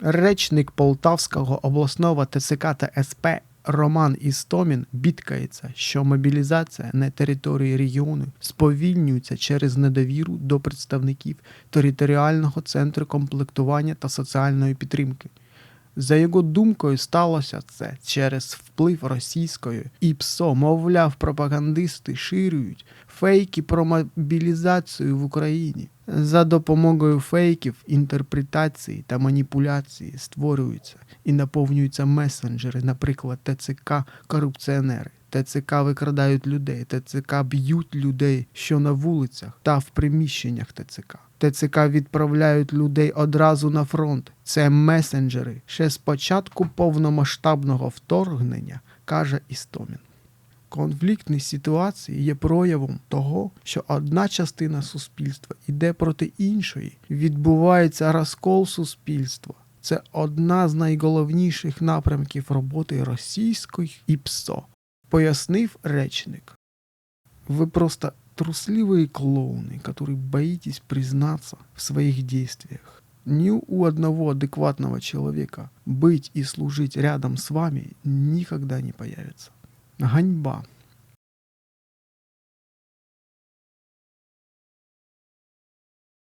Речник Полтавського обласного ТЦК та СП Роман Істомін бідкається, що мобілізація на території регіону сповільнюється через недовіру до представників територіального центру комплектування та соціальної підтримки. За його думкою, сталося це через вплив російської і ПСО, мовляв, пропагандисти ширюють фейки про мобілізацію в Україні. За допомогою фейків, інтерпретації та маніпуляції створюються і наповнюються месенджери, наприклад, ТЦК корупціонери. ТЦК викрадають людей, ТЦК б'ють людей, що на вулицях та в приміщеннях ТЦК. ТЦК відправляють людей одразу на фронт. Це месенджери ще з початку повномасштабного вторгнення, каже Істомін. Конфліктні ситуації є проявом того, що одна частина суспільства йде проти іншої. Відбувається розкол суспільства. Це одна з найголовніших напрямків роботи російської і ПСО, пояснив речник. Вы просто трусливые клоуны, которые боитесь признаться в своих действиях. Ни у одного адекватного человека быть и служить рядом с вами никогда не появится. Ганьба.